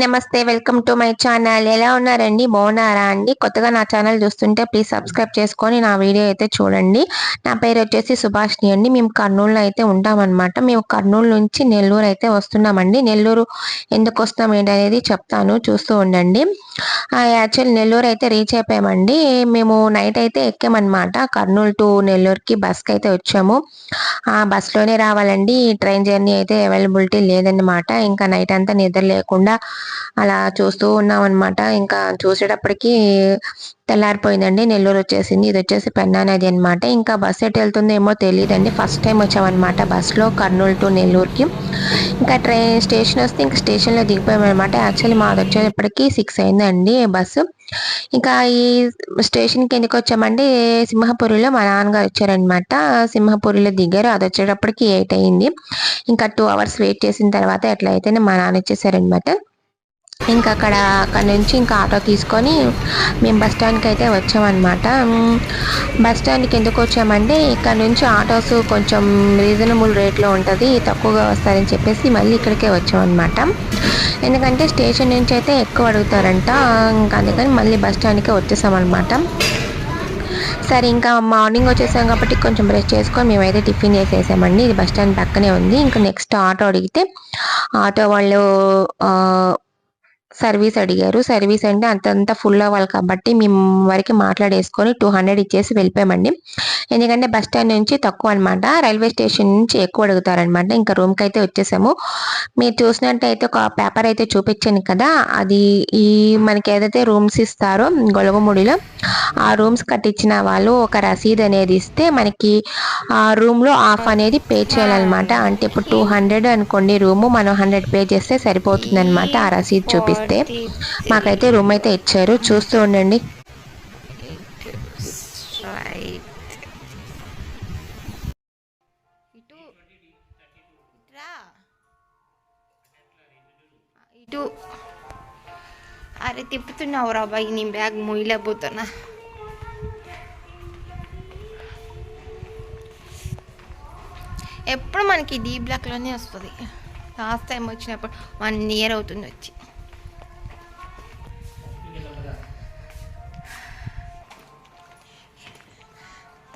నమస్తే. Welcome to my channel. ఎలా ఉన్నారండి? బాగున్నారా అండి? కొత్తగా నా ఛానల్ చూస్తుంటే ప్లీజ్ సబ్స్క్రైబ్ చేసుకొని నా వీడియో అయితే చూడండి. నా పేరు వచ్చేసి సుభాష్ని అండి. మేము కర్నూలులో అయితే ఉంటామన్నమాట. మేము కర్నూలు నుంచి నెల్లూరు అయితే వస్తున్నామండి. నెల్లూరు ఎందుకు వస్తాం ఏంటనేది చెప్తాను. చూస్తూ ఉండండి. యాక్చువల్ నెల్లూరు అయితే రీచ్ అయిపోయామండి. మేము నైట్ అయితే ఎక్కామన్నమాట. కర్నూలు టు నెల్లూరుకి బస్కి అయితే వచ్చాము. ఆ బస్లోనే రావాలండి. ట్రైన్ జర్నీ అయితే అవైలబిలిటీ లేదన్నమాట. ఇంకా నైట్ అంతా నిద్ర లేకుండా అలా చూస్తూ ఉన్నాం అనమాట ఇంకా చూసేటప్పటికి తెల్లారిపోయిందండి. నెల్లూరు వచ్చేసింది. ఇది వచ్చేసి పెన్నా నది అనమాట ఇంకా బస్ ఎటు వెళ్తుందేమో తెలియదండి ఫస్ట్ టైం వచ్చామన్నమాట బస్సులో కర్నూలు టు నెల్లూరుకి. ఇంకా ట్రైన్ స్టేషన్ వస్తే ఇంకా స్టేషన్లో దిగిపోయామన్నమాట. యాక్చువల్లీ మాది వచ్చేటప్పటికి సిక్స్ అయిందండి బస్సు. ఇంకా ఈ స్టేషన్కి ఎందుకు వచ్చామంటే సింహపురిలో మా నాన్నగారు వచ్చారనమాట సింహపురిలో దిగారు. అది వచ్చేటప్పటికి ఎయిట్ అయింది. ఇంకా టూ అవర్స్ వెయిట్ చేసిన తర్వాత ఎట్లయితేనే మా నాన్న వచ్చేసారనమాట ఇంకా అక్కడ అక్కడ నుంచి ఇంకా ఆటో తీసుకొని మేము బస్ స్టాండ్కి అయితే వచ్చామన్నమాట. మ్, బస్ స్టాండ్కి ఎందుకు వచ్చామంటే ఇక్కడ నుంచి ఆటోస్ కొంచెం రీజనబుల్ రేట్లో ఉంటుంది తక్కువగా వస్తారని చెప్పేసి మళ్ళీ ఇక్కడికే వచ్చామన్నమాట. ఎందుకంటే స్టేషన్ నుంచి అయితే ఎక్కువ అడుగుతారంట ఇంకా అందుకని మళ్ళీ బస్ స్టాండ్కే వచ్చేసామన్నమాట. సరే ఇంకా మార్నింగ్ వచ్చేసాం కాబట్టి కొంచెం బ్రష్ చేసుకొని మేమైతే టిఫిన్ చేసేసామండి. ఇది బస్ స్టాండ్ పక్కనే ఉంది. ఇంకా నెక్స్ట్ ఆటో అడిగితే ఆటో వాళ్ళు సర్వీస్ అడిగారు. సర్వీస్ అంటే అంతంత ఫుల్ అవ్వాలి కాబట్టి మేము వరకు మాట్లాడేసుకొని టూ హండ్రెడ్ ఇచ్చేసి వెళ్ళిపోయామండి. ఎందుకంటే బస్ స్టాండ్ నుంచి తక్కువ అనమాట రైల్వే స్టేషన్ నుంచి ఎక్కువ అడుగుతారనమాట ఇంకా రూమ్కి అయితే వచ్చేసాము. మీరు చూసినట్టయితే ఒక పేపర్ అయితే చూపించాను కదా. అది ఈ మనకి ఏదైతే రూమ్స్ ఇస్తారో గొలగముడిలో ఆ రూమ్స్ కట్టించిన వాళ్ళు ఒక రసీదు అనేది ఇస్తే మనకి ఆ రూమ్లో ఆఫ్ అనేది పే చేయాలన్నమాట. అంటే ఇప్పుడు టూ హండ్రెడ్ అనుకోండి రూము మనం హండ్రెడ్ పే చేస్తే సరిపోతుంది అనమాట ఆ రసీదు చూపిస్తే. మాకైతే రూమ్ అయితే ఇచ్చారు. చూస్తూ ఉండండి. ఇటు. అరే తిప్పుతున్నావు రా బాయ్ నీ బ్యాగ్ మొయ్యలేకపోతున్నా. ఎప్పుడు మనకి డీ బ్లాక్లోనే వస్తుంది. లాస్ట్ టైం వచ్చినప్పుడు వన్ ఇయర్ అవుతుంది వచ్చి.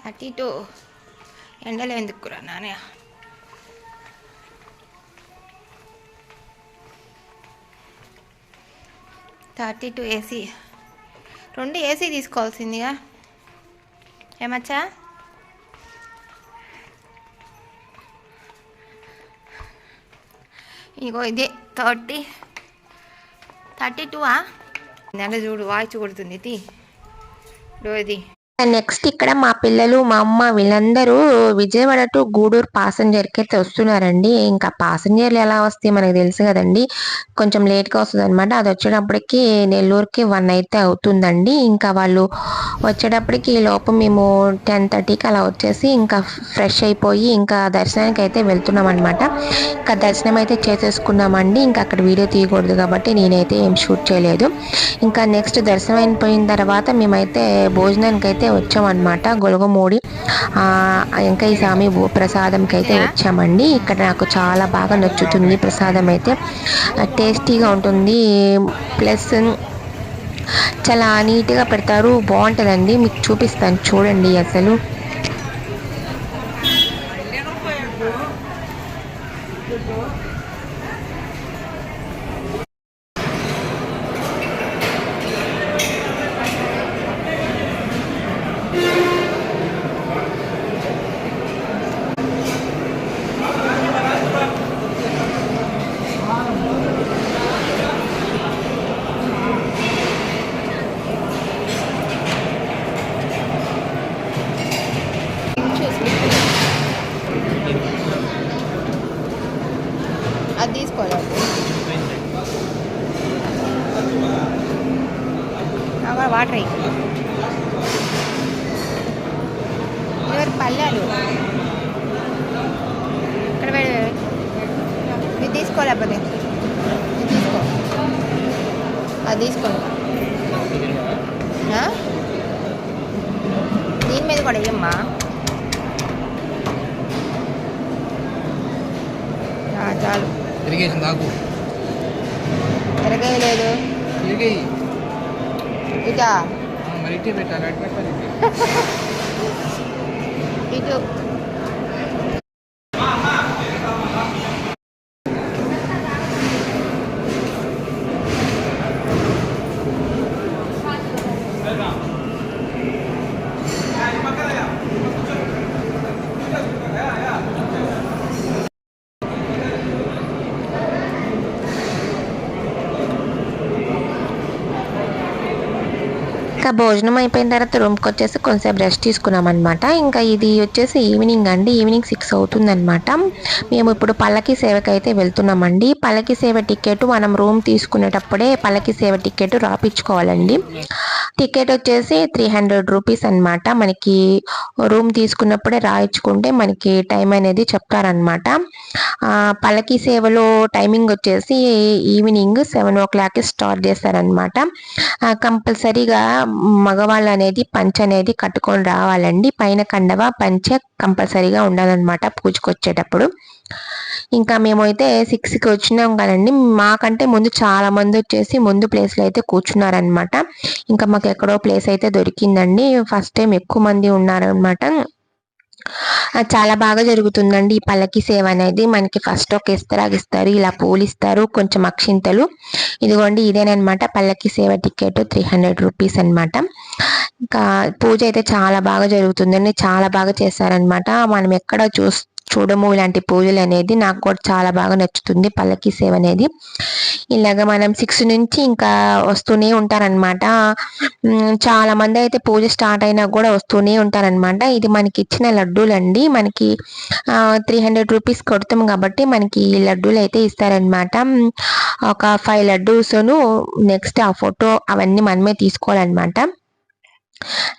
Thirty two. ఎండలో ఎందుకురా నానే థర్టీ టూ ఏసీ. రెండు ఏసీ తీసుకోవాల్సిందిగా. ఏమచ్చా ఇగో ఇదే థర్టీ. థర్టీ టూవా నెల చూడు వాయిస్ కొడుతుంది ఇది ఇది. నెక్స్ట్ ఇక్కడ మా పిల్లలు మా అమ్మ వీళ్ళందరూ విజయవాడ టు గూడూరు ప్యాసింజర్కి అయితే వస్తున్నారండి. ఇంకా ప్యాసింజర్లు ఎలా వస్తాయి మనకు తెలుసు కదండి. కొంచెం లేట్గా వస్తుంది అనమాట అది వచ్చేటప్పటికి నెల్లూరుకి వన్ అయితే అవుతుందండి. ఇంకా వాళ్ళు వచ్చేటప్పటికి ఈ లోపు మేము టెన్ థర్టీకి అలా వచ్చేసి ఇంకా ఫ్రెష్ అయిపోయి ఇంకా దర్శనానికి అయితే వెళ్తున్నాం అనమాట ఇంకా దర్శనం అయితే చేసేసుకున్నామండి. ఇంకా అక్కడ వీడియో తీయకూడదు కాబట్టి నేనైతే ఏం షూట్ చేయలేదు. ఇంకా నెక్స్ట్ దర్శనం అయిపోయిన తర్వాత మేమైతే భోజనానికి అయితే వచ్చామన్నమాట. గొలగమూడి. ఈ స్వామి ప్రసాదంకి అయితే వచ్చామండి. ఇక్కడ నాకు చాలా బాగా నచ్చుతుంది ప్రసాదం అయితే టేస్టీగా ఉంటుంది. ప్లస్ చాలా నీట్గా పెడతారు. బాగుంటుందండి మీకు చూపిస్తాను. చూడండి అసలు. వాటర్ అయ్యి. ఎవరు పల్లెలు ఇక్కడ ఇది తీసుకోలేకపోతే ఇది తీసుకో. అది తీసుకోండి? దీని మీద కూడా ఇయ్యమ్మా ఆ, చాలు. ఇరిగేషన్ దాకు ఎరగ ఎక్కడికే లేదు తిరిగి ఇటా మరి ఇటే పెట్టాలి అటు భోజనం అయిపోయిన తర్వాత రూమ్కి వచ్చేసి కొంచెంసేపు రెస్ట్ తీసుకున్నాం అనమాట ఇంకా ఇది వచ్చేసి ఈవినింగ్ అండి. ఈవినింగ్ సిక్స్ అవుతుందన్నమాట. మేము ఇప్పుడు పల్లకి సేవకి అయితే వెళ్తున్నామండి. పల్లకి సేవ టికెట్ మనం రూమ్ తీసుకునేటప్పుడే పల్లకి సేవ టికెట్ రాపించుకోవాలండి టికెట్ వచ్చేసి త్రీ హండ్రెడ్ రూపీస్ అనమాట మనకి రూమ్ తీసుకున్నప్పుడే రాయించుకుంటే మనకి టైం అనేది చెప్తారనమాట పలకి సేవలో టైమింగ్ వచ్చేసి ఈవినింగ్ సెవెన్ ఓ క్లాక్కి స్టార్ట్ చేస్తారనమాట కంపల్సరీగా మగవాళ్ళు అనేది పంచ అనేది కట్టుకొని రావాలండి. పైన కండవ పంచ కంపల్సరీగా ఉండాలన్నమాట పూజకు వచ్చేటప్పుడు. ఇంకా మేమైతే సిక్స్కి వచ్చినాం కదండి. మాకంటే ముందు చాలా మంది వచ్చేసి ముందు ప్లేస్లో అయితే కూర్చున్నారనమాట ఇంకా మాకు ఎక్కడో ప్లేస్ అయితే దొరికిందండి. ఫస్ట్ టైం ఎక్కువ మంది ఉన్నారనమాట చాలా బాగా జరుగుతుందండి ఈ పల్లకి సేవ అనేది. మనకి ఫస్ట్ ఒక ఇస్తరాకు ఇస్తారు ఇలా పూలు ఇస్తారు కొంచెం అక్షింతలు. ఇదిగోండి ఇదేనమాట పల్లకి సేవ టికెట్ త్రీ హండ్రెడ్ రూపీస్ అనమాట ఇంకా పూజ అయితే చాలా బాగా జరుగుతుందండి. చాలా బాగా చేస్తారనమాట మనం ఎక్కడ చూస్ చూడము. ఇలాంటి పూజలు అనేది నాకు కూడా చాలా బాగా నచ్చుతుంది. పల్లకి సేవ అనేది. ఇలాగ మనం సిక్స్ నుంచి ఇంకా వస్తూనే ఉంటారనమాట చాలా మంది అయితే పూజ స్టార్ట్ అయినా కూడా వస్తూనే ఉంటారనమాట ఇది మనకి ఇచ్చిన లడ్డూలండి. మనకి త్రీ హండ్రెడ్ రూపీస్ కొడతాం కాబట్టి మనకి ఈ లడ్డూలు అయితే ఇస్తారనమాట ఒక ఫైవ్ లడ్డూస్ను నెక్స్ట్ ఆ ఫోటో అవన్నీ మనమే తీసుకోవాలన్నమాట.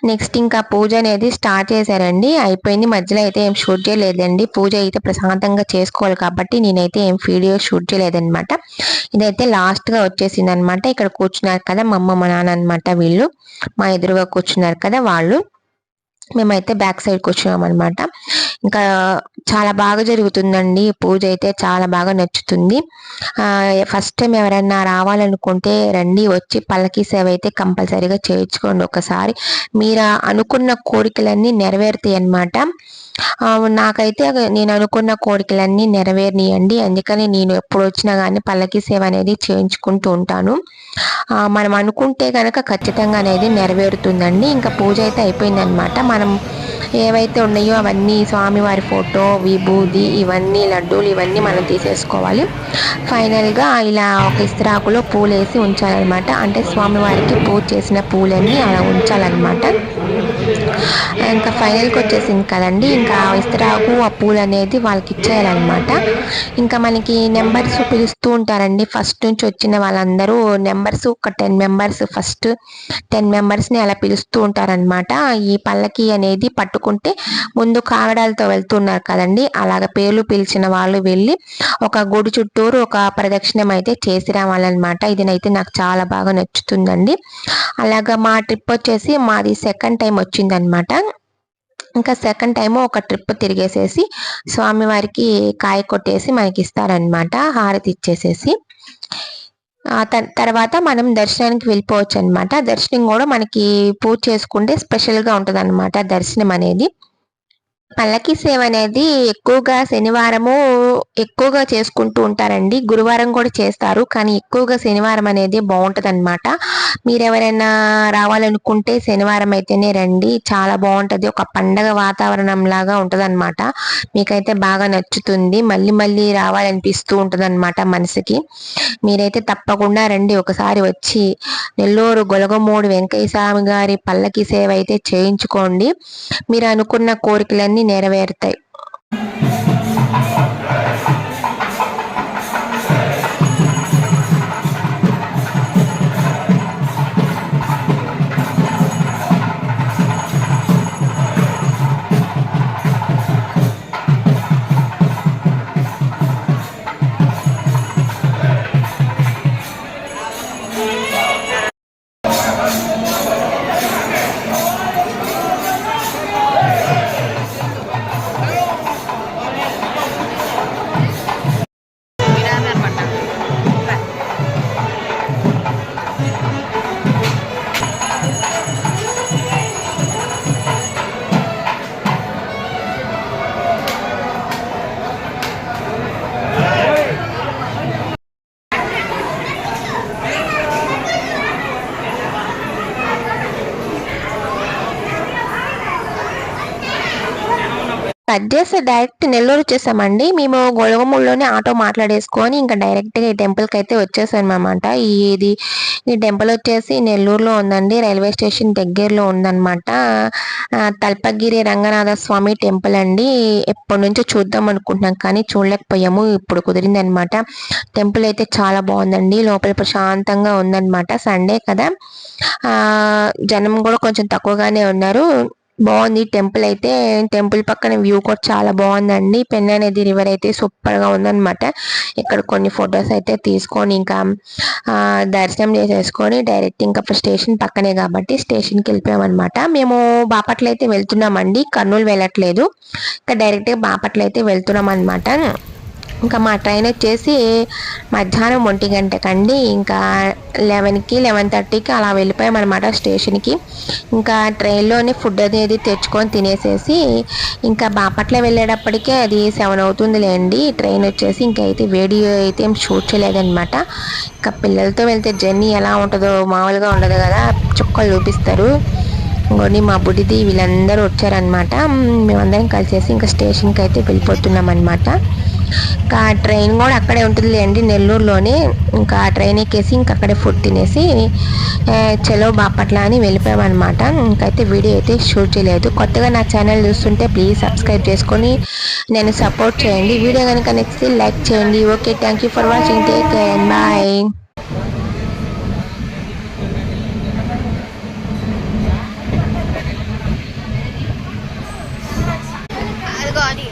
నెక్స్ట్ ఇంకా పూజ అనేది స్టార్ట్ చేశారండి. అయిపోయింది. మధ్యలో అయితే ఏం షూట్ చేయలేదండి. పూజ అయితే ప్రశాంతంగా చేసుకోవాలి కాబట్టి నేనైతే ఏం వీడియో షూట్ చేయలేదనమాట ఇదైతే లాస్ట్గా వచ్చేసింది అనమాట ఇక్కడ కూర్చున్నారు కదా మా అమ్మ మా నాన్న అనమాట వీళ్ళు. మా ఎదురుగా కూర్చున్నారు కదా వాళ్ళు. మేమైతే బ్యాక్ సైడ్ కూర్చున్నాం అనమాట ఇంకా చాలా బాగా జరుగుతుందండి. పూజ అయితే చాలా బాగా నచ్చుతుంది. ఫస్ట్ టైం ఎవరైనా రావాలనుకుంటే రండి వచ్చి పల్లకి సేవ అయితే కంపల్సరీగా చేయించుకోండి. ఒకసారి మీరు అనుకున్న కోరికలన్నీ నెరవేరుతాయి అన్నమాట నాకైతే నేను అనుకున్న కోరికలన్నీ నెరవేరినాయండి. అందుకని నేను ఎప్పుడు వచ్చినా కానీ పల్లకి సేవ అనేది చేయించుకుంటూ ఉంటాను. మనం అనుకుంటే కనుక ఖచ్చితంగా అనేది నెరవేరుతుందండి. ఇంకా పూజ అయితే అయిపోయిందనమాట మనం ఏవైతే ఉన్నాయో అవన్నీ స్వామివారి ఫోటో విభూది ఇవన్నీ లడ్డూలు ఇవన్నీ మనం తీసేసుకోవాలి. ఫైనల్గా ఇలా ఒక ఇస్త్రాకులో పూలు వేసి ఉంచాలన్నమాట. అంటే స్వామివారికి పూజ చేసిన పూలన్నీ అలా ఉంచాలన్నమాట. ఇంకా ఫైనల్కి వచ్చేసింది కదండి. ఇంకా ఆ ఇస్తరాకు ఆ పూలు అనేది వాళ్ళకి ఇచ్చేయాలన్నమాట. ఇంకా మనకి నెంబర్స్ పిలుస్తూ ఉంటారండి. ఫస్ట్ నుంచి వచ్చిన వాళ్ళందరూ నెంబర్స్ ఒక టెన్ మెంబర్స్ ఫస్ట్ టెన్ మెంబర్స్ని అలా పిలుస్తూ ఉంటారనమాట ఈ పల్లకి అనేది పట్టుకుంటే ముందు కాగడాలతో వెళ్తున్నారు కదండి. అలాగ పేర్లు పిలిచిన వాళ్ళు వెళ్ళి ఒక గుడి చుట్టూరు ఒక ప్రదక్షిణం అయితే చేసి రావాలన్నమాట. ఇదినైతే నాకు చాలా బాగా నచ్చుతుందండి. అలాగా మా ట్రిప్ వచ్చేసి మాది సెకండ్ టైం వచ్చిందనమాట ఇంకా సెకండ్ టైం ఒక ట్రిప్ తిరిగేసేసి స్వామివారికి కాయ కొట్టేసి మనకి ఇస్తారనమాట హారతి ఇచ్చేసేసి. తర్వాత మనం దర్శనానికి వెళ్ళిపోవచ్చు అనమాట దర్శనం కూడా మనకి పూజ చేసుకుంటే స్పెషల్గా ఉంటుంది అనమాట దర్శనం అనేది. పల్లకి సేవ అనేది ఎక్కువగా శనివారము ఎక్కువగా చేసుకుంటూ ఉంటారండి. గురువారం కూడా చేస్తారు. కానీ ఎక్కువగా శనివారం అనేది బాగుంటుంది అనమాట మీరు ఎవరైనా రావాలనుకుంటే శనివారం అయితేనే రండి. చాలా బాగుంటుంది ఒక పండగ వాతావరణం లాగా ఉంటుందన్నమాట. అనమాట మీకైతే బాగా నచ్చుతుంది. మళ్ళీ మళ్ళీ రావాలనిపిస్తూ ఉంటుంది అనమాట మనసుకి. మీరైతే తప్పకుండా రండి. ఒకసారి వచ్చి నెల్లూరు గొలగమూడి వెంకయ్య స్వామి గారి పల్లకి సేవ అయితే చేయించుకోండి. మీరు అనుకున్న కోరికలన్నీ నెరవేరుతాయి. కట్ డైరెక్ట్ నెల్లూరు వచ్చేసామండి మేము గొడవముల్లోనే ఆటో మాట్లాడేసుకొని ఇంకా డైరెక్ట్గా ఈ టెంపుల్కి అయితే వచ్చేసానమాట ఇది ఈ టెంపుల్ వచ్చేసి నెల్లూరులో ఉందండి. రైల్వే స్టేషన్ దగ్గరలో ఉందన్నమాట. తల్పగిరి రంగనాథ స్వామి టెంపుల్ అండి. ఎప్పటి నుంచో చూద్దాం అనుకుంటున్నాం కానీ చూడలేకపోయాము. ఇప్పుడు కుదిరింది అనమాట టెంపుల్ అయితే చాలా బాగుందండి. లోపల ప్రశాంతంగా ఉందన్నమాట. సండే కదా. జనం కూడా కొంచెం తక్కువగానే ఉన్నారు. బాగుంది. టెంపుల్ అయితే టెంపుల్ పక్కన వ్యూ కూడా చాలా బాగుందండి. పెన్ అనేది రివర్ అయితే సూపర్గా ఉందన్నమాట. ఇక్కడ కొన్ని ఫొటోస్ అయితే తీసుకొని ఇంకా దర్శనం చేసేసుకొని డైరెక్ట్ ఇంకా స్టేషన్ పక్కనే కాబట్టి స్టేషన్కి వెళ్ళిపోయాం అనమాట మేము బాపట్ల అయితే వెళ్తున్నామండి. కర్నూలు వెళ్ళట్లేదు. ఇంకా డైరెక్ట్గా బాపట్ల అయితే వెళ్తున్నాం అనమాట ఇంకా మా ట్రైన్ వచ్చేసి మధ్యాహ్నం ఒంటి గంటకండి ఇంకా లెవెన్కి లెవెన్ థర్టీకి అలా వెళ్ళిపోయామన్నమాట స్టేషన్కి. ఇంకా ట్రైన్లోనే ఫుడ్ అనేది తెచ్చుకొని తినేసేసి ఇంకా బాపట్ల వెళ్ళేటప్పటికే అది సెవెన్ అవుతుందిలేండి. ట్రైన్ వచ్చేసి ఇంకా అయితే వీడియో అయితే ఏం షూట్ చేయలేదన్నమాట. ఇంకా పిల్లలతో వెళ్తే జర్నీ ఎలా ఉంటుందో మామూలుగా ఉండదు కదా చుక్కలు చూపిస్తారు. ఇంకోటి మా బుడిది వీళ్ళందరూ వచ్చారనమాట మేమందరం కలిసేసి ఇంకా స్టేషన్కి అయితే వెళ్ళిపోతున్నాం అనమాట ఇంకా ట్రైన్ కూడా అక్కడే ఉంటుంది అండి నెల్లూరులోనే. ఇంకా ట్రైన్ ఎక్కేసి ఇంకా అక్కడే ఫుడ్ తినేసి చలో బాపట్ల అని వెళ్ళిపోయామన్నమాట. ఇంకైతే వీడియో అయితే షూట్ చేయలేదు. కొత్తగా నా ఛానల్ చూస్తుంటే ప్లీజ్ సబ్స్క్రైబ్ చేసుకొని నేను సపోర్ట్ చేయండి. వీడియో కనుక నెక్స్ట్ లైక్ చేయండి. Okay thank you for watching. Take care bye. అది.